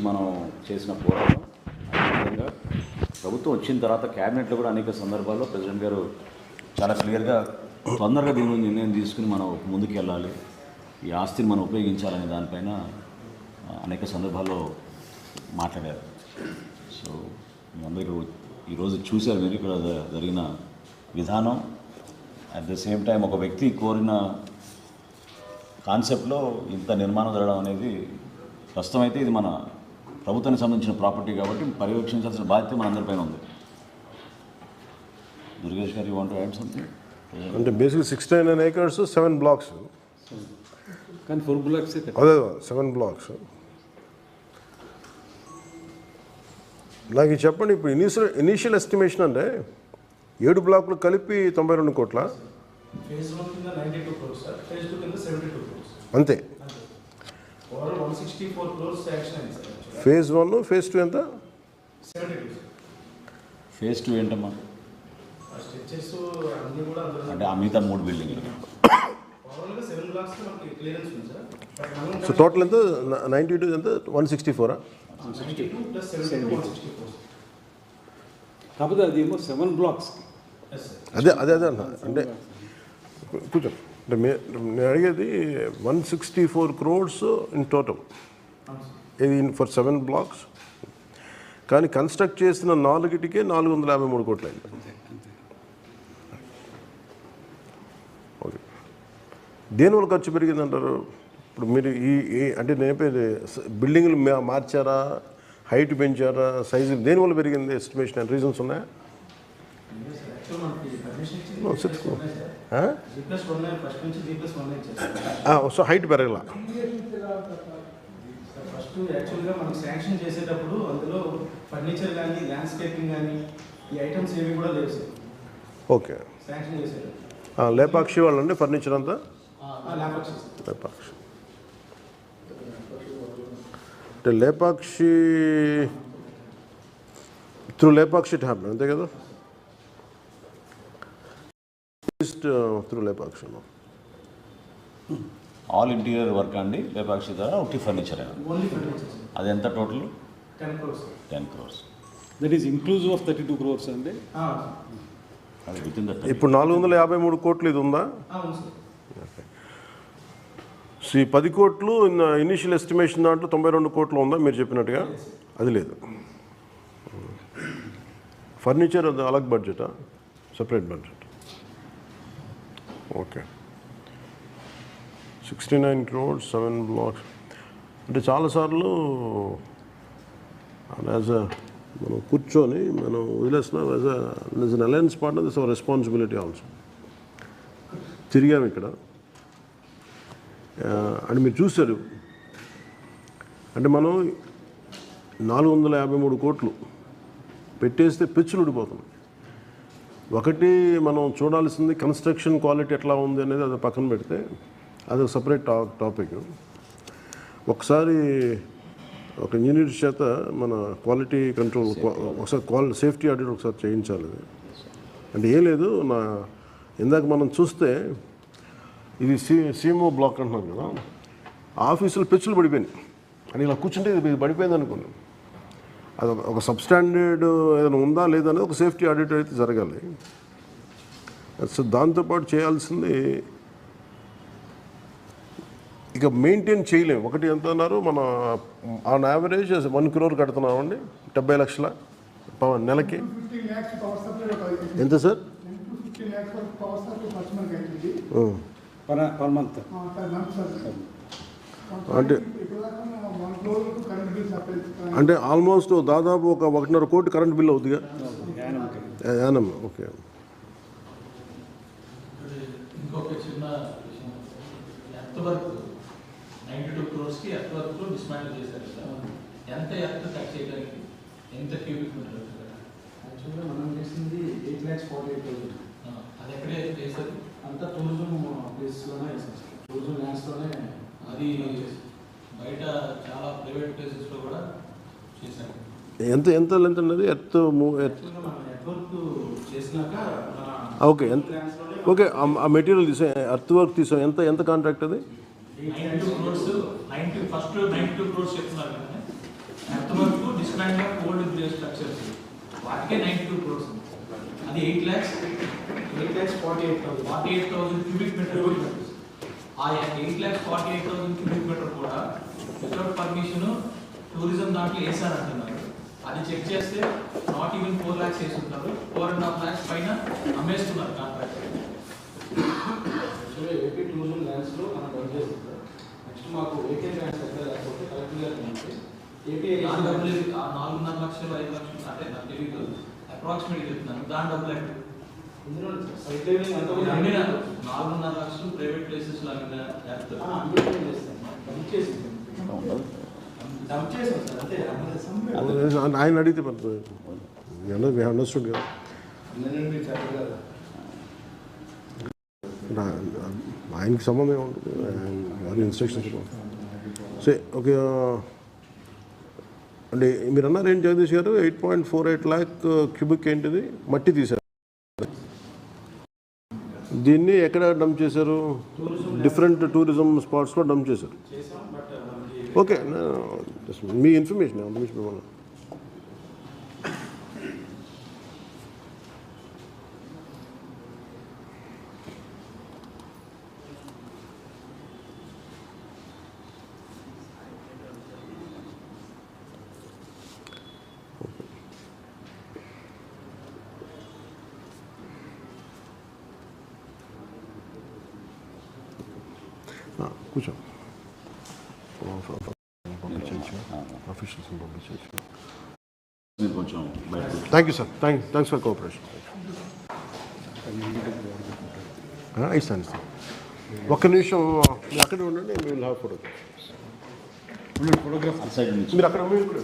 మనం చేసిన పోరాటం. అదేవిధంగా ప్రభుత్వం వచ్చిన తర్వాత క్యాబినెట్లో కూడా అనేక సందర్భాల్లో ప్రెసిడెంట్ గారు చాలా క్లియర్గా తొందరగా దీని గురించి నిర్ణయం తీసుకుని మనం ముందుకు వెళ్ళాలి ఈ ఆస్తిని మనం ఉపయోగించాలనే దానిపైన అనేక సందర్భాల్లో మాట్లాడారు. సో మీ అందరూ ఈరోజు చూశారు మీరు ఇక్కడ జరిగిన విధానం. అట్ ద సేమ్ టైం ఒక వ్యక్తి కోరిన కాన్సెప్ట్లో ఇంత నిర్మాణం జరగడం అనేది ప్రస్తుతం అయితే ఇది మన ప్రభుత్వానికి సంబంధించిన ప్రాపర్టీ కాబట్టి పర్యవేక్షించాల్సిన బాధ్యత మన అందరిపైన ఉంది. దుర్గేష్ గారు వాంట్ యాడ్ సంథింగ్ అంటే basic sixty nine acres seven blocks కానీ ఫోర్ బ్లాక్స్ అదే సెవెన్ బ్లాక్స్ నాకు చెప్పండి ఇప్పుడు ఇనీషియల్ ఇనీషియల్ ఎస్టిమేషన్ అంటే ఏడు బ్లాకులు కలిపి తొంభై రెండు కోట్ల? అంతే. ఫేజ్ వన్ ఫేజ్ టూ ఎంత? ఫేజ్ టూ ఏంటమ్మా? అంటే మిగతా మూడు బిల్డింగ్లు. ఓవరాల్గా సెవెన్ బ్లాక్స్ మనకి క్లియరెన్స్ ఉంది సార్ బట్ మనం సో టోటల్ ఎంత? నైంటీ టూ ఎంత? వన్ సిక్స్టీ ఫోరా కాకపోతే అది ఏమో సెవెన్ బ్లాక్స్ ఎస్ సార్ అదే అదే అదే అన్న. అంటే కూర్చో. అంటే మే నేను అడిగేది one sixty four crores in total ఇది ఫర్ సెవెన్ బ్లాక్స్ కానీ కన్స్ట్రక్ట్ చేసిన నాలుగిటికే నాలుగు వందల యాభై మూడు కోట్లు అయింది ఓకే దేనివల్ల ఖర్చు పెరిగిందంటారు? ఇప్పుడు మీరు ఈ అంటే స- బిల్డింగ్లు మార్చారా? హైట్ పెంచారా? సైజు దేనివల్ల పెరిగింది? ఎస్టిమేషన్ అండ్ రీజన్స్ ఉన్నాయా? సో హైట్ పెరగల. ఫస్ట్ యాక్చువల్గా మనం శాంక్షన్ చేసేటప్పుడు అందులో ఫర్నిచర్ కానీ ల్యాండ్స్కేపింగ్ కానీ ఈ ఐటమ్స్ ఏవి కూడా లేవు సార్. ఓకే. శాంక్షన్ చేసేటప్పుడు. లేపాక్షి వాళ్ళండి ఫర్నిచర్ అంతా? లేపాక్షి. అంటే లేపాక్షి త్రూ లేపాక్షి హ్యాపన్ అంతే కదా? Through Lepakshi all interior work అండి లేపాక్షి ద్వారా ఒకటి ఫర్నిచర్ ఓన్లీ ఫర్నిచర్ సార్ అది ఎంత total? Ten crores ten crores that is inclusive of thirty two crores అండి? అది విత్ ఇన్ దట్ ఇప్పుడు నాలుగు వందల యాభై మూడు కోట్లు ఇది ఉందా? సో ఈ పది కోట్లు ఇనిషియల్ ఎస్టిమేషన్ దాంట్లో తొంభై రెండు కోట్లు ఉందా మీరు చెప్పినట్టుగా? అది లేదు. ఫర్నిచర్ అది అలగ్ బడ్జెటా separate budget okay sixty nine crores seven blocks అంటే చాలాసార్లు యాజ్ అ మనం కూర్చొని మనం వదిలేస్తున్నాం as us an alliance partner this our responsibility also తిరిగాము ఇక్కడ. అండ్ మీరు చూశారు. అంటే మనం నాలుగు వందల యాభై మూడు కోట్లు పెట్టేస్తే పెచ్చులు ఊడిపోతున్నాయి. ఒకటి మనం చూడాల్సింది కన్స్ట్రక్షన్ క్వాలిటీ ఎట్లా ఉంది అనేది అది పక్కన పెడితే అది ఒక సపరేట్ టా టాపిక్ ఒకసారి ఒక ఇంజనీర్ చేత మన క్వాలిటీ కంట్రోల్ ఒకసారి క్వాలిటీ సేఫ్టీ ఆడిట్ ఒకసారి చేయించాలి అది. అంటే ఏం లేదు నా ఇందాక మనం చూస్తే ఇది సి సీఎంఓ బ్లాక్ అంటున్నాం కదా ఆఫీసులో పెచ్చులు పడిపోయినాయి. అని ఇలా కూర్చుంటే ఇది పడిపోయింది అనుకున్నాను అది ఒక- ఒక సబ్స్టాండర్డ్ ఏదైనా ఉందా లేదా అనేది ఒక సేఫ్టీ ఆడిట్ అయితే జరగాలి. సో దాంతోపాటు చేయాల్సింది ఇక మెయింటైన్ చేయలేము ఒకటి ఎంత అన్నారు? మన ఆన్ యావరేజ్ వన్ క్రోర్ కడుతున్నామండి. డెబ్బై లక్షల పవన్ నెలకి. ఎంత సార్? ఫిఫ్టీన్ ల్యాక్స్ వరకు పవర్ సప్లై ఖర్చు మనకి అవుతుంది per per month per month sir అంటే అంటే ఆల్మోస్ట్ దాదాపు ఒక ఒకటిన్నర కోటి కరెంట్ బిల్ అవుతుందిగా యానం. ఓకే. ఇంకొక చిన్న విషయం. ఎర్త్ వర్క్ నైంటీ టూ క్రోర్స్కి ఎర్త్ వర్క్ డిస్మాంటిల్ చేశారు కదా. ఎంత ఎర్త్ కట్ చేయడానికి? ఎంత క్యూబిక్ మీటర్? యాక్చువల్గా మనం చేసింది eight lakhs forty eight thousand అది ఎక్కడే చేశారు అంతా టూరిజం ప్లేస్లోనే వేసాం సార్. టూరిజం ల్యాండ్స్లోనే అది బయట చాలా ప్రైవేట్ ప్లేసెస్లో కూడా చేశారు. ఎంత ఎంత లెంత్ ఉన్నది? ఎర్త్ మూవ్ ఎర్త్ ఓకే ఎంత ఓకే ఆ- మెటీరియల్ తీసా ఎర్త్ వర్క్ తీసాం ఎంత ఎంత కాంట్రాక్ట్ అది? క్రోర్స్ చెప్తున్నారు కానీ నైంటీ వరకు crores of old layer structures వాటికే నైంటీ టూ క్రోర్స్ అది eight lakhs eight lakhs forty eight thousand forty eight thousand cubic metre uh eight lakhs forty eight thousand cubic metre కూడా వితౌట్ పర్మిషన్ టూరిజం దాంట్లో వేసారంటున్నారు అది check చేస్తే not even four lakhs వేస్తున్నారు four and half lakhs పైన అమ్మేస్తున్నారు contract యాక్చువల్గా AP tourism ల్యాండ్స్లో మనం డౌన్ చేస్తుంది నెక్స్ట్ మాకు వేకెంట్ ల్యాండ్స్ ఎక్కడ లేకపోతే కలెక్టర్ గారికి పంపి ఏపీ దాని డబ్బులు ఇది- ఆ నాలుగున్నర లక్షలు ఐదు లక్షలు అంటే నాకు తెలియదు అప్రాక్సిమేట్ చెప్తున్నాను. దాని డబ్బులు ఎక్కడ? ఇందులో సైట్ లెవెలింగ్ అంతా కూడా అమ్మిన నాలుగున్నర లక్షలు ప్రైవేట్ ప్లేసెస్లో అమ్మిన ఎర్త్. ఆ, అమ్మిన చేస్తాం డంప్ చేసి ఉండదు డంప్ చేసాం సార్. అంతే. అమ్మలేదు ఆయన అడిగితే పడుతుంది అండర్స్టూడ్ కదా. ఆయనకి సంబంధం ఏముంటుంది ఆయన ఇన్స్ట్రక్షన్స్ సే ఓకే అంటే మీరు అన్నారు ఏంటి జగదీష్ గారు eight point four eight lakh cubic ఏంటిది మట్టి తీశారు దీన్ని ఎక్కడ డంప్ చేశారు డిఫరెంట్ టూరిజం స్పాట్స్లో డంప్ చేశారు ఓకే మీ ఇన్ఫర్మేషన్ ఇన్ఫర్మేషన్ ఇవ్వాలి కూర్చో ఆఫీషియల్స్ పంపించేసి మీరు కొంచెం బయటకు thank you sir thank thanks for cooperation ఇస్తాను ఇస్తాను ఒక్క నిమిషం మీరు అక్కడే ఉండండి మీ విల్ హ్యావ్ ఫోటో అటు సైడ్ నుంచి మీరు అక్కడ మీరు కూడా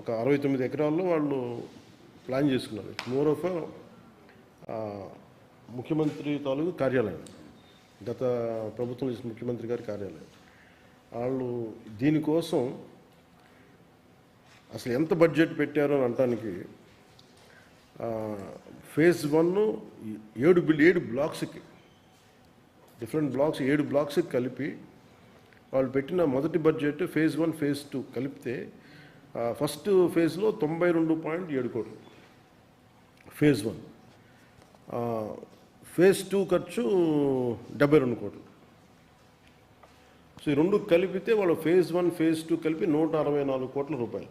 ఒక అరవై తొమ్మిది ఎకరాల్లో వాళ్ళు ప్లాన్ చేసుకున్నారు. మోర్ ఆఫ్ ముఖ్యమంత్రి తాలూకు కార్యాలయం. గత ప్రభుత్వం చేసిన ముఖ్యమంత్రి గారి కార్యాలయం. వాళ్ళు దీనికోసం అసలు ఎంత బడ్జెట్ పెట్టారో అని అంటానికి ఫేజ్ వన్ ఏడు బిల్ ఏడు బ్లాక్స్కి డిఫరెంట్ బ్లాక్స్ ఏడు బ్లాక్స్కి కలిపి వాళ్ళు పెట్టిన మొదటి budget phase one phase two కలిపితే ఫస్ట్ ఫేజ్లో తొంభై రెండు పాయింట్ ఏడు కోట్లు. Phase one. ఫేజ్ టూ ఖర్చు డెబ్బై రెండు కోట్లు. సో ఈ రెండు కలిపితే వాళ్ళు ఫేజ్ వన్ ఫేజ్ టూ కలిపి నూట అరవై నాలుగు కోట్ల రూపాయలు.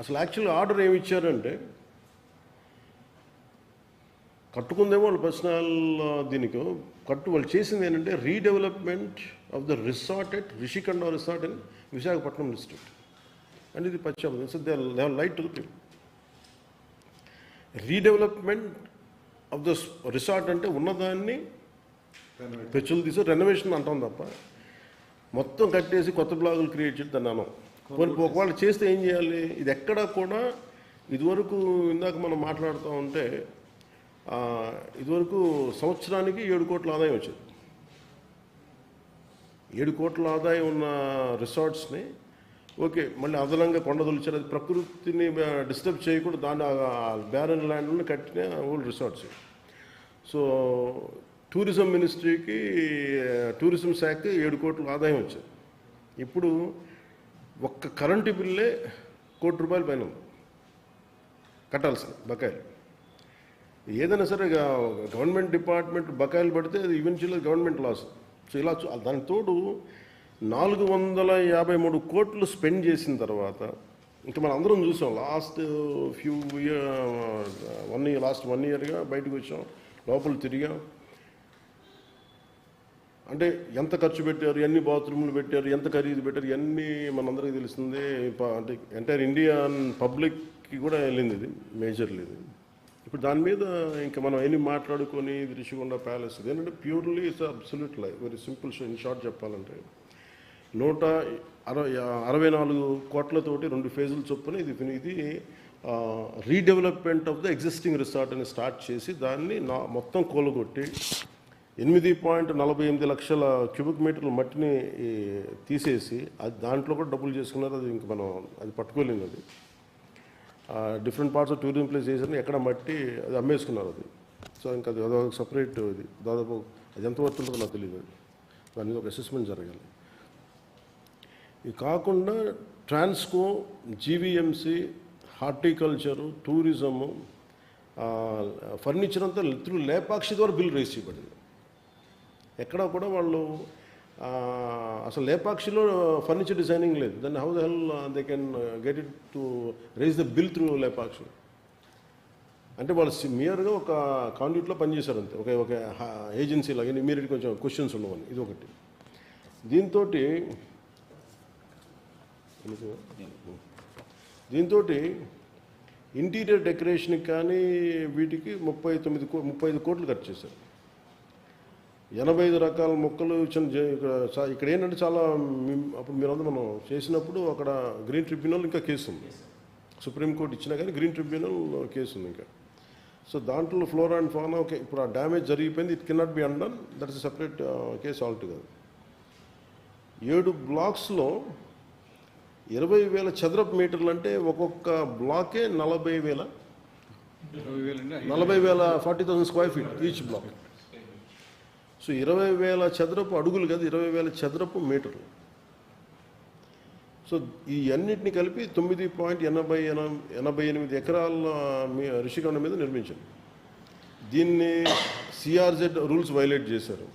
అసలు యాక్చువల్ ఆర్డర్ ఏమి ఇచ్చారంటే కట్టుకుందేమో వాళ్ళు పర్సనల్ దీనికి కట్టు వాళ్ళు చేసింది ఏంటంటే redevelopment of the resort at Rishikonda resort in Visakhapatnam district and ఇది పశ్చాత్తం so they they lied to people redevelopment of the resort అంటే ఉన్నదాన్ని పెచ్చులు తీసి రెనోవేషన్ అంటాం తప్ప మొత్తం కట్టేసి కొత్త బ్లాగులు క్రియేట్ చేసి దాన్ని అనం ఒకవేళ చేస్తే ఏం చేయాలి? ఇది ఎక్కడా కూడా ఇదివరకు ఇందాక మనం మాట్లాడుతూ ఉంటే ఇదివరకు సంవత్సరానికి ఏడు కోట్ల ఆదాయం వచ్చింది. ఏడు కోట్ల ఆదాయం ఉన్న రిసార్ట్స్ని ఓకే మళ్ళీ అదనంగా కొండదొలిచారు అది ప్రకృతిని డిస్టర్బ్ చేయకుండా దాన్ని బ్యారన్ ల్యాండ్లో కట్టిన ఓల్డ్ రిసార్ట్స్. సో టూరిజం మినిస్ట్రీకి టూరిజం శాఖకి ఏడు కోట్ల ఆదాయం వచ్చింది. ఇప్పుడు ఒక్క కరెంటు బిల్లే కోటి రూపాయల పైన ఉంది. కట్టాల్సింది బకాయిలు. ఏదైనా సరే గవర్నమెంట్ డిపార్ట్మెంట్ బకాయిలు పడితే అది ఈవెన్చువల్గా గవర్నమెంట్ లాస్ సో ఇలా చూ- తోడు నాలుగు వందల యాభై మూడు కోట్లు స్పెండ్ చేసిన తర్వాత ఇంకా మనం అందరం చూసాం last few year one year last one ఇయర్గా బయటకు వచ్చాం లోపల తిరిగాం. అంటే ఎంత ఖర్చు పెట్టారు ఎన్ని బాత్రూమ్లు పెట్టారు ఎంత ఖరీదు పెట్టారు ఇవన్నీ మనందరికీ తెలిసిందే ప- అంటే ఎంటైర్ ఇండియన్ పబ్లిక్కి కూడా వెళ్ళింది ఇది మేజర్లీ ఇది. ఇప్పుడు దాని మీద ఇంకా మనం ఎన్ని మాట్లాడుకొని ఇది రిషికొండ ప్యాలెస్ ఇది ఏంటంటే purely it's absolute lie. Very simple in short చెప్పాలంటే. నూట అరవై అరవై నాలుగు కోట్లతోటి రెండు ఫేజులు చొప్పున ఇది ఇది redevelopment of the existing resort అని స్టార్ట్ చేసి దాన్ని నా మొత్తం కూలగొట్టి ఎనిమిది పాయింట్ నలభై ఎనిమిది లక్షల క్యూబిక్ మీటర్ల మట్టిని తీసేసి అది దాంట్లో కూడా డబ్బులు చేసుకున్నారు. అది ఇంక మనం అది పట్టుకోలేము అది. Different parts of tourism place చేశారు ఎక్కడ మట్టి అది అమ్మేసుకున్నారు అది. సో ఇంకా అది అదొక సపరేట్ ఇది. దాదాపు అది ఎంత వర్త్ ఉంటుందో నాకు తెలియదు అది దాని మీద ఒక అసెస్మెంట్ జరగాలి. ఇది కాకుండా Transco GVMC horticulture tourism furniture అంతా త్రూ లేపాక్షి ద్వారా బిల్ రేస్ చేయబడింది. ఎక్కడ కూడా వాళ్ళు అసలు లేపాక్షిలో ఫర్నిచర్ డిజైనింగ్ లేదు. Then how the hell they can get it to raise the bill through Lepakshi? అంటే వాళ్ళు మియర్గా ఒక కాండ్యూట్లో పనిచేశారు అంతే. ఒక ఒక ఏజెన్సీ లాగా మీరు కొంచెం క్వశ్చన్స్ ఉండవని. ఇది ఒకటి. దీంతో దీంతో ఇంటీరియర్ డెకరేషన్కి కానీ వీటికి ముప్పై తొమ్మిది కో ముప్పై ఐదు కోట్లు ఖర్చు చేశారు. ఎనభై ఐదు రకాల మొక్కలు చిన్న జే- ఇక్కడ ఇక్కడ ఏంటంటే చాలా అప్పుడు మీరందరూ మనం చేసినప్పుడు అక్కడ గ్రీన్ ట్రిబ్యునల్ ఇంకా కేసు ఉంది. సుప్రీంకోర్టు ఇచ్చినా కానీ గ్రీన్ ట్రిబ్యునల్ కేసు ఉంది ఇంకా. సో దాంట్లో ఫ్లోరా అండ్ ఫానా ఓకే ఇప్పుడు ఆ డ్యామేజ్ జరిగిపోయింది it cannot be undone that is separate case altogether. ఏడు బ్లాక్స్లో ఇరవై వేల చదరపు మీటర్లు అంటే ఒక్కొక్క బ్లాకే నలభై వేల నలభై వేల forty thousand square feet each block. So ఇరవై వేల చదరపు అడుగులు కదా ఇరవై వేల చదరపు మీటర్లు. సో ఈ అన్నిటిని కలిపి తొమ్మిది పాయింట్ ఎనభై ఎనభై ఎనిమిది ఎకరాల మీ ఋషికొండ మీద నిర్మించారు. దీన్ని సిఆర్జెడ్ రూల్స్ వైలేట్ చేశారు.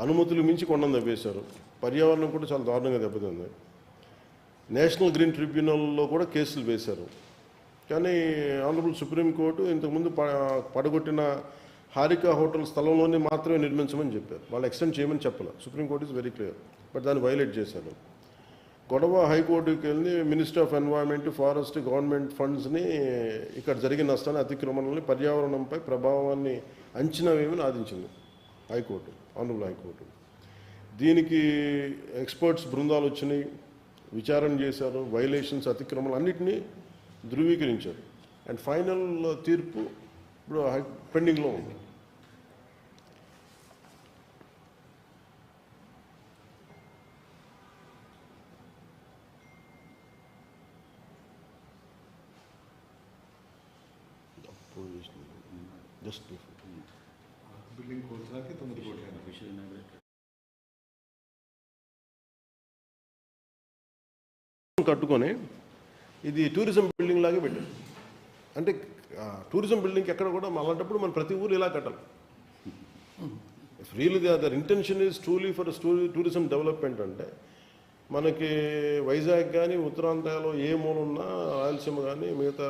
అనుమతులు మించి కొండను దెబ్బేశారు పర్యావరణం కూడా చాలా దారుణంగా దెబ్బతింది. నేషనల్ గ్రీన్ ట్రిబ్యునల్లో కూడా కేసులు వేశారు. కానీ ఆనరబుల్ సుప్రీంకోర్టు ఇంతకుముందు ప- పడగొట్టిన హారిక హోటల్ స్థలంలోనే మాత్రమే నిర్మించమని చెప్పారు. వాళ్ళు ఎక్స్టెండ్ చేయమని చెప్పలేదు Supreme Court is very clear but దాన్ని వైలేట్ చేశారు. గొడవ హైకోర్టుకి వెళ్ళి minister of environment forest government ఫండ్స్ని ఇక్కడ జరిగిన నష్టాన్ని అతిక్రమణని పర్యావరణంపై ప్రభావాన్ని అంచనా వేయమని ఆదించింది High Court honourable High Court దీనికి ఎక్స్పర్ట్స్ బృందాలు వచ్చినాయి విచారణ చేశారు వైలేషన్స్ అతిక్రమణలు అన్నింటినీ ధృవీకరించారు. అండ్ ఫైనల్ తీర్పు ఇప్పుడు హై- పెండింగ్లో ఉంది. కట్టుకొని ఇది టూరిజం బిల్డింగ్ లాగే పెట్టారు. అంటే టూరిజం బిల్డింగ్కి ఎక్కడ కూడా అలాంటప్పుడు మనం ప్రతి ఊరు ఇలా కట్టాలి. Real their intention is truly for tourism development అంటే మనకి వైజాగ్ కానీ ఉత్తరాంధ్రలో ఏ మూల ఉన్నా రాయలసీమ కానీ మిగతా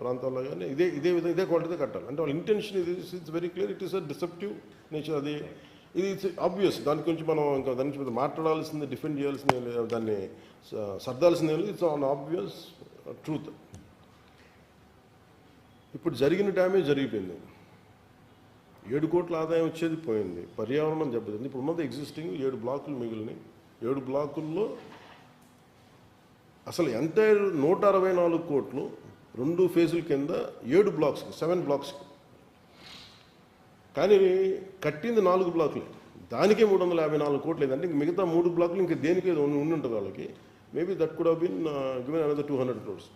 ప్రాంతాల్లో కానీ ఇదే ఇదే విధంగా ఇదే క్వాలిటీతో కట్టాలి. అంటే వాళ్ళ ఇంటెన్షన్ ఇది it's very clear it is a deceptive nature అది ఇది ఇట్స్ ఆబ్వియస్ దాని గురించి మనం ఇంకా దాని గురించి మాట్లాడాల్సింది డిఫెండ్ చేయాల్సింది దాన్ని స- సర్దాల్సింది ఇట్స్ ఆన్ ఆబ్వియస్ ట్రూత్ ఇప్పుడు జరిగిన డ్యామేజ్ జరిగిపోయింది. ఏడు కోట్ల ఆదాయం వచ్చేది పోయింది. పర్యావరణం దెబ్బతింది. ఇప్పుడు ఉన్నది ఎగ్జిస్టింగ్ ఏడు బ్లాకులు మిగిలినాయి. ఏడు బ్లాకుల్లో అసలు ఎంటైర్ నూట అరవై నాలుగు కోట్లు రెండు ఫేజుల కింద ఏడు బ్లాక్స్కి సెవెన్ బ్లాక్స్కి కానీ కట్టింది నాలుగు బ్లాకులే. దానికే మూడు వందల యాభై నాలుగు కోట్లు లేదంటే ఇంక మిగతా మూడు బ్లాకులు ఇంకా దేనికే ఉండి ఉండి ఉంటుంది వాళ్ళకి. Maybe that could been given another two hundred crores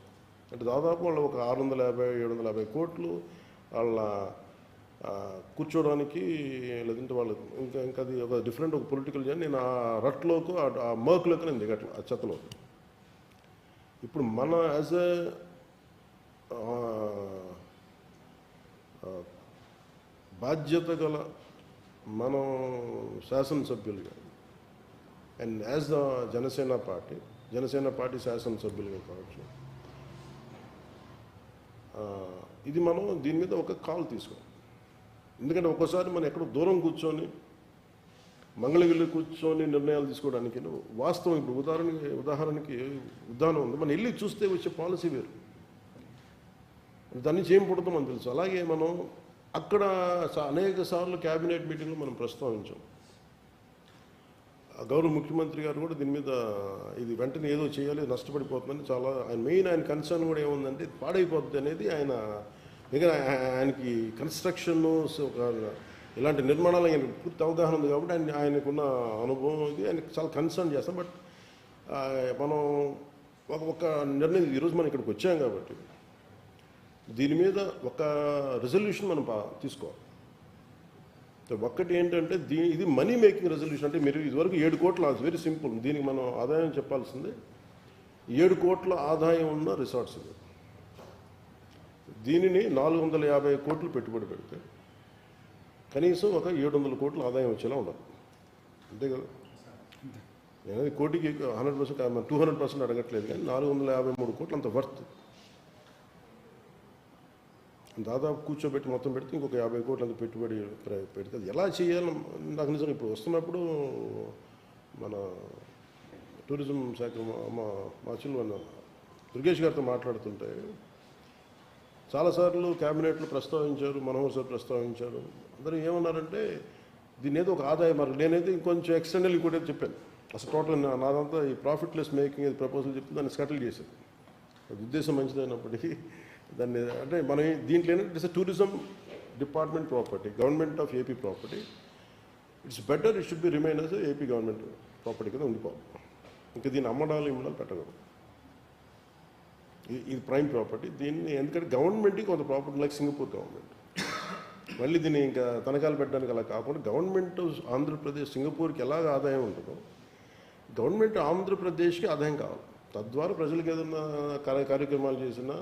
అంటే దాదాపు వాళ్ళు ఒక ఆరు వందల యాభై ఏడు వందల యాభై కోట్లు వాళ్ళ కూర్చోవడానికి లేదంటే వాళ్ళు ఇంకా ఇంకా అది ఒక డిఫరెంట్ ఒక పొలిటికల్ జర్నీ. నేను ఆ రట్లోకి ఆ- మర్క్లోకి నేను దిగట్ల ఆ చెత్తలో ఇప్పుడు మన యాజ్ ఎ బాధ్యత గల మనం శాసనసభ్యులుగా and as the Janasena party Janasena party శాసనసభ్యులుగా కావచ్చు. ఇది మనం దీని మీద ఒక కాల్ తీసుకోవాలి ఎందుకంటే ఒక్కోసారి మనం ఎక్కడో దూరం కూర్చొని మంగళగిరి కూర్చొని నిర్ణయాలు తీసుకోవడానికి వాస్తవం. ఇప్పుడు ఉదాహరణకి ఉదాహరణకి ఉదాహరణ ఉంది. మనం వెళ్ళి చూస్తే వచ్చే పాలసీ వేరు. దాన్ని చేయం పుడతాం తెలుసు. అలాగే మనం అక్కడ స- అనేక సార్లు క్యాబినెట్ మీటింగ్లో మనం ప్రస్తావించాం. గౌరవ ముఖ్యమంత్రి గారు కూడా దీని మీద ఇది వెంటనే ఏదో చేయాలి నష్టపడిపోతుందని చాలా ఆయన మెయిన్ ఆయన కన్సర్న్ కూడా ఏముందంటే పాడైపోతుంది పాడైపోద్ది అనేది ఆయన మిగతా ఆయనకి కన్స్ట్రక్షన్ ఇలాంటి నిర్మాణాలు ఆయన పూర్తి అవగాహన ఉంది కాబట్టి ఆయన ఆయనకున్న అనుభవం ఇది ఆయన చాలా కన్సర్న్ చేస్తాం. బట్ మనం ఒక ఒక నిర్ణయం ఈరోజు మనం ఇక్కడికి వచ్చాం కాబట్టి దీని మీద ఒక రెజల్యూషన్ మనం తీసుకోవాలి. ఒక్కటి ఏంటంటే దీ ఇది మనీ మేకింగ్ రెజల్యూషన్ అంటే మీరు ఇదివరకు ఏడు కోట్ల వెరీ సింపుల్ దీనికి మనం ఆదాయం చెప్పాల్సిందే ఏడు కోట్ల ఆదాయం ఉన్న రిసార్ట్స్ ఇవి దీనిని నాలుగు వందల యాభై కోట్లు పెట్టుబడి పెడితే కనీసం ఒక ఏడు వందల కోట్ల ఆదాయం వచ్చేలా ఉండాలి. అంతే కదా? నేను కోటికి hundred percent two hundred percent అడగట్లేదు కానీ నాలుగు వందల యాభై మూడు కోట్లు అంత వర్త్ దాదాపు కూర్చోబెట్టి మొత్తం పెడితే ఇంకొక యాభై కోట్లకు పెట్టుబడి పెడితే అది ఎలా చేయాలి నాకు నిజంగా ఇప్పుడు వస్తున్నప్పుడు మన టూరిజం శాఖ మా- మా మా దుర్గేష్ గారితో మాట్లాడుతుంటే చాలాసార్లు క్యాబినెట్లు ప్రస్తావించారు మనోహర్ సార్ ప్రస్తావించారు. అందరూ ఏమన్నారంటే దీని ఏదో ఒక ఆదాయం మార్గం నేనైతే ఇంకొంచెం ఎక్స్టెండల్ ఇంకోటి చెప్పాను. అసలు టోటల్ నా- నాదంతా ఈ ప్రాఫిట్లెస్ మేకింగ్ ప్రపోజల్ చెప్పి దాన్ని స్కటిల్ చేశాను అది ఉద్దేశం మంచిదైనప్పటికీ దాన్ని అంటే మనం దీంట్లో ఏంటంటే it's tourism department property government of AP property it's better it should be remain as AP government property కింద ఉండిపోవాలి. ఇంకా దీన్ని అమ్మడాలు ఇమ్మడాలు పెట్టకూడదు. ఇది- ఇది ప్రైమ్ ప్రాపర్టీ దీన్ని ఎందుకంటే గవర్నమెంట్కి కొంత ప్రాపర్టీ లైక్ సింగపూర్ గవర్నమెంట్ మళ్ళీ దీన్ని ఇంకా తనఖాలు పెట్టడానికి అలా కాకుండా గవర్నమెంట్ ఆంధ్రప్రదేశ్ సింగపూర్కి ఎలాగ ఆదాయం ఉంటుందో గవర్నమెంట్ ఆంధ్రప్రదేశ్కి ఆదాయం కావాలి. తద్వారా ప్రజలకు ఏదైనా కార్య కార్యక్రమాలు చేసినా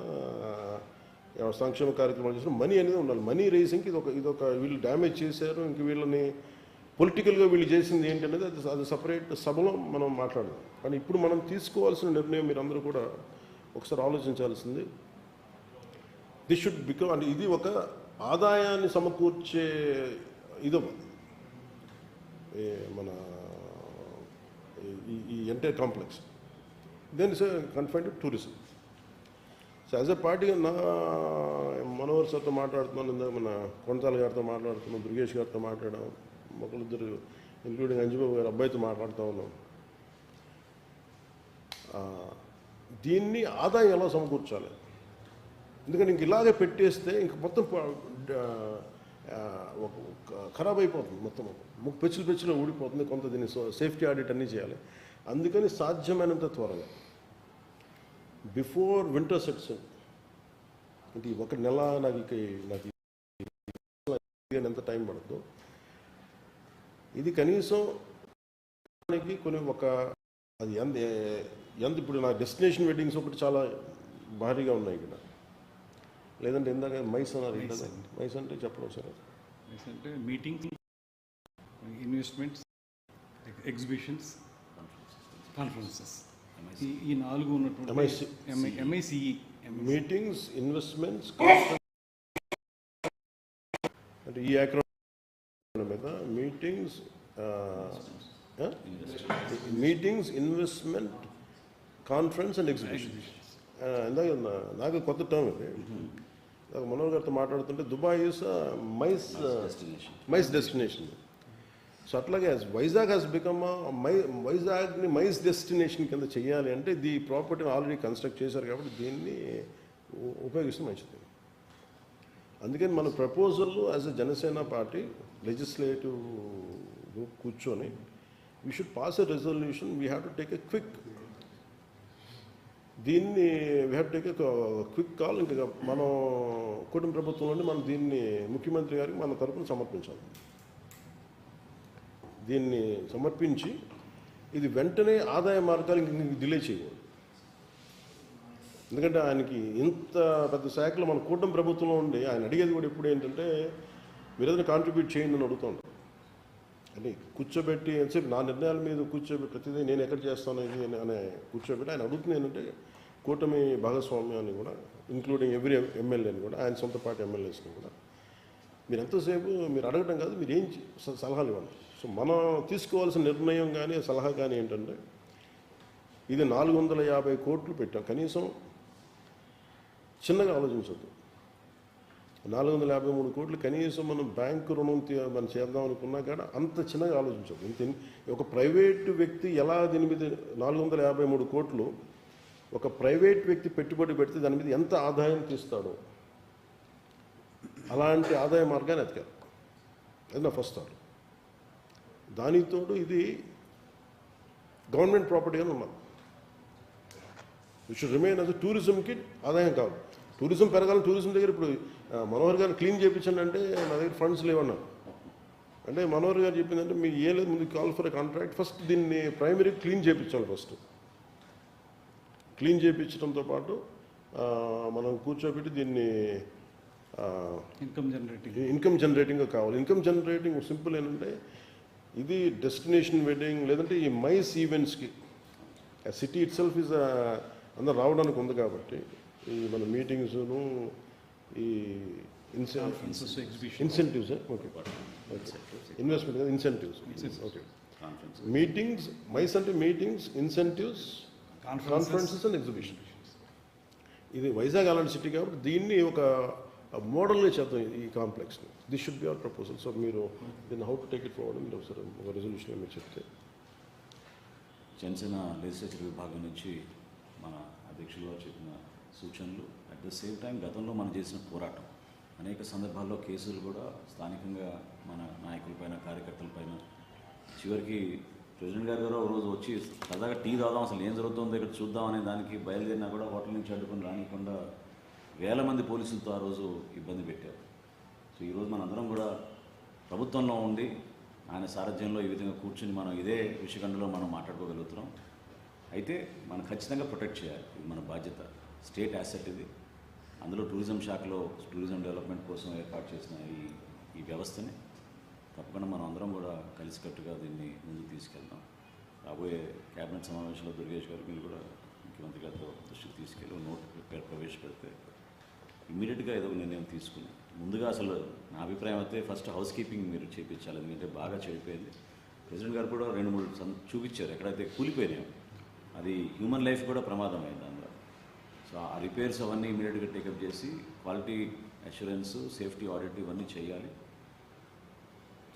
సంక్షేమ కార్యక్రమాలు చేసినా మనీ అనేది ఉండాలి. మనీ రేసింగ్కి ఇది ఒక ఇది ఒక వీళ్ళు డ్యామేజ్ చేశారు ఇంక వీళ్ళని పొలిటికల్గా వీళ్ళు చేసింది ఏంటి అనేది అది అది సపరేట్ సభలో మనం మాట్లాడదాం. కానీ ఇప్పుడు మనం తీసుకోవాల్సిన నిర్ణయం మీరందరూ కూడా ఒకసారి ఆలోచించాల్సింది. దిస్ షుడ్ బికమ్ అంటే ఇది ఒక ఆదాయాన్ని సమకూర్చే ఇది. మన ఈ- ఈ entire complex. Then is confine to tourism so as a party నా మనోహర్ సార్తో మాట్లాడుతున్నాను ఇందాక మన కొంతాల గారితో మాట్లాడుతున్నాం దుర్గేష్ గారితో మాట్లాడాం ఒకరిద్దరు ఇంక్లూడింగ్ అంజబాబు గారు అబ్బాయితో మాట్లాడుతూ ఉన్నాం. దీన్ని ఆదాయం ఎలా సమకూర్చాలి? ఎందుకంటే ఇంక ఇలాగే పెట్టేస్తే ఇంక మొత్తం ఒక ఖరాబ్ అయిపోతుంది మొత్తం. ముక్కు పెచ్చులు పెచ్చులు ఊడిపోతుంది కొంత దీన్ని సేఫ్టీ ఆడిట్ అన్నీ చేయాలి. అందుకని సాధ్యమైనంత త్వరగా బిఫోర్ వింటర్ సెట్స్ అంటే ఒక నెల నాకు ఇక నాకు ఎంత టైం పడుతుందో ఇది కనీసం కొన్ని ఒక అది ఎంత ఎంత ఇప్పుడు నా డెస్టినేషన్ వెడ్డింగ్స్ ఒకటి చాలా భారీగా ఉన్నాయి ఇక్కడ. లేదంటే ఇందాక మైస్ అన్నారు? మైస్ అంటే చెప్పడం సరే. అంటే మీటింగ్ ఇన్వెస్ట్మెంట్స్ ఎగ్జిబిషన్స్ కాన్ఫరెన్సెస్ ఈ ఈ నాలుగు ఉన్నటువంటి. ఎంఐసిఈ మీటింగ్స్ ఇన్వెస్ట్మెంట్స్ అంటే ఈ యాక్రమ్ మీద meetings meetings investment conference and exhibition ఇందాక నాకు కొత్త టర్మ్ ఇది. నాకు మనోహర్ గారితో మాట్లాడుతుంటే Dubai is MICE destination MICE destination so అట్లాగే వైజాగ్ హాస్ బికమ్ మై వైజాగ్ని మైస్ డెస్టినేషన్ కింద చేయాలి అంటే ది ప్రాపర్టీని ఆల్రెడీ కన్స్ట్రక్ట్ చేశారు కాబట్టి దీన్ని ఉపయోగిస్తే మంచిది. అందుకని మన proposal as a Janasena party legislative group కూర్చొని we should pass a resolution we have to take a quick దీన్ని we have take quick call ఇంకా మనం కుటుంబ ప్రభుత్వంలోనే మనం దీన్ని ముఖ్యమంత్రి గారికి మన తరపున సమర్పించాలి. దీన్ని సమర్పించి ఇది వెంటనే ఆదాయ మార్గాలు డిలే చేయకూడదు. ఎందుకంటే ఆయనకి ఇంత పెద్ద శాఖలో మన కూటమి ప్రభుత్వంలో ఉండి ఆయన అడిగేది కూడా ఎప్పుడు ఏంటంటే మీరు ఏదైనా కాంట్రిబ్యూట్ చేయండి అని అడుగుతుంటారు అంటే కూర్చోబెట్టి ఎంతసేపు నా నిర్ణయాల మీద కూర్చోబెట్టి ప్రతిదీ నేను ఎక్కడ చేస్తాను ఇది అనే కూర్చోబెట్టి ఆయన అడుగుతుంది ఏంటంటే కూటమి భాగస్వామ్యాన్ని కూడా ఇంక్లూడింగ్ ఎవ్రీ ఎమ్మెల్యేని కూడా ఆయన సొంత పార్టీ ఎమ్మెల్యేస్ని కూడా. మీరు ఎంతసేపు మీరు అడగటం కాదు మీరు ఏం సలహాలు ఇవ్వండి. సో మనం తీసుకోవాల్సిన నిర్ణయం కానీ సలహా కానీ ఏంటంటే ఇది నాలుగు వందల యాభై కోట్లు పెట్టాం. కనీసం చిన్నగా ఆలోచించద్దు. నాలుగు వందల యాభై మూడు కోట్లు కనీసం మనం బ్యాంకు రుణం తీ- మనం చేద్దాం అనుకున్నా కానీ అంత చిన్నగా ఆలోచించదు ఇంత ఒక ప్రైవేటు వ్యక్తి ఎలా దీని మీద నాలుగు వందల యాభై మూడు కోట్లు ఒక ప్రైవేట్ వ్యక్తి పెట్టుబడి పెడితే దాని మీద ఎంత ఆదాయం తీస్తాడో అలాంటి ఆదాయ మార్గాన్ని ఎతకాలి అది నా ఫస్ట్ థాట్. దానికి తోడు ఇది గవర్నమెంట్ ప్రాపర్టీగా ఉన్నది ఇట్ షుడ్ రిమైన్ అది టూరిజంకి ఆదాయం కాదు. టూరిజం పెరగాలని టూరిజం దగ్గర ఇప్పుడు మనోహర్ గారు క్లీన్ చేయించండి అంటే నా దగ్గర ఫండ్స్ లేవన్నారు. అంటే మనోహర్ గారు చెప్పిందంటే మీకు ఏ లేదు ముందు కాల్ ఫర్ కాంట్రాక్ట్ ఫస్ట్ దీన్ని ప్రైమరీ క్లీన్ చేయించాలి ఫస్ట్ క్లీన్ చేయించడంతో పాటు మనం కూర్చోబెట్టి దీన్ని ఇన్కమ్ జనరేటింగ్ ఇన్కమ్ జనరేటింగ్ కావాలి. ఇన్కమ్ జనరేటింగ్ సింపుల్ ఏంటంటే ఇది డెస్టినేషన్ వెడ్డింగ్ లేదంటే ఈ మైస్ ఈవెంట్స్కి సిటీ ఇట్ సెల్ఫ్ ఇస్ అందరు రావడానికి ఉంది కాబట్టి ఈ మన మీటింగ్స్ను ఈ ఇన్సెంటివ్స్ ఓకే ఇన్వెస్ట్మెంట్ కదా ఇన్సెంటివ్స్ ఓకే మీటింగ్స్ మైస్ అంటే meetings incentives conferences and exhibition ఇది వైజాగ్ అలాంటి సిటీ కాబట్టి దీన్ని ఒక మోడల్గా చేద్దాం ఈ కాంప్లెక్స్ని this should be our proposal so మీరు దీన్ని how to take it forward మీరు ఒకసారి ఒక రెజల్యూషన్ మీరు చెప్తే. జనసేన లెజిస్లేచర్ విభాగం నుంచి మన అధ్యక్షులు గారు చెప్పిన సూచనలు అట్ ద సేమ్ టైం గతంలో మనం చేసిన పోరాటం. అనేక సందర్భాల్లో కేసులు కూడా స్థానికంగా మన నాయకులపైన కార్యకర్తలపైన చివరికి ప్రెసిడెంట్ గారు కూడా ఒక రోజు వచ్చి సరదాగా టీ తాగుదాం అసలు ఏం జరుగుతుందో ఇక్కడ చూద్దాం అనే దానికి బయలుదేరినా కూడా హోటల్ నుంచి అడ్డుకొని రానికుండా వేల మంది పోలీసులతో ఆ రోజు ఇబ్బంది పెట్టారు. సో ఈరోజు మనందరం కూడా ప్రభుత్వంలో ఉండి ఆయన సారథ్యంలో ఈ విధంగా కూర్చుని మనం ఇదే విషయఖండలో మనం మాట్లాడుకోగలుగుతున్నాం. అయితే మనం ఖచ్చితంగా ప్రొటెక్ట్ చేయాలి. ఇది మన బాధ్యత. స్టేట్ యాసెట్ ఇది. అందులో టూరిజం శాఖలో టూరిజం డెవలప్మెంట్ కోసం ఏర్పాటు చేసిన ఈ ఈ వ్యవస్థని తప్పకుండా మనం అందరం కూడా కలిసికట్టుగా దీన్ని ముందుకు తీసుకెళ్దాం. రాబోయే క్యాబినెట్ సమావేశంలో దుర్గేష్ గారు మీరు కూడా ముఖ్యమంత్రి గారితో దృష్టికి తీసుకెళ్ళి నోట్ ప్రవేశపెడితే ఇమ్మీడియట్గా ఏదో నిర్ణయం తీసుకుని ముందుగా అసలు నా అభిప్రాయం అయితే ఫస్ట్ హౌస్ కీపింగ్ మీరు చేయించాలి ఎందుకంటే బాగా చెడిపోయింది. ప్రెసిడెంట్ గారు కూడా రెండు మూడు సం- చూపించారు ఎక్కడైతే కూలిపోయినాయో. అది హ్యూమన్ లైఫ్ కూడా ప్రమాదం అయింది అందులో. సో ఆ రిపేర్స్ అవన్నీ ఇమీడియట్గా టేకప్ చేసి క్వాలిటీ అష్యూరెన్స్ సేఫ్టీ ఆడిట్ ఇవన్నీ చేయాలి.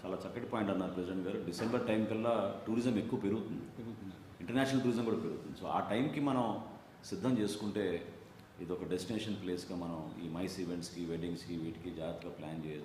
చాలా చక్కటి పాయింట్ అన్నారు ప్రెసిడెంట్ గారు. డిసెంబర్ టైం కల్లా టూరిజం ఎక్కువ పెరుగుతుంది. ఇంటర్నేషనల్ టూరిజం కూడా పెరుగుతుంది. సో ఆ టైంకి మనం సిద్ధం చేసుకుంటే ఇది ఒక డెస్టినేషన్ ప్లేస్గా మనం ఈ మైస్ ఈవెంట్స్కి వెడ్డింగ్స్కి వీటికి జాగ్రత్తగా ప్లాన్ చేయొచ్చు.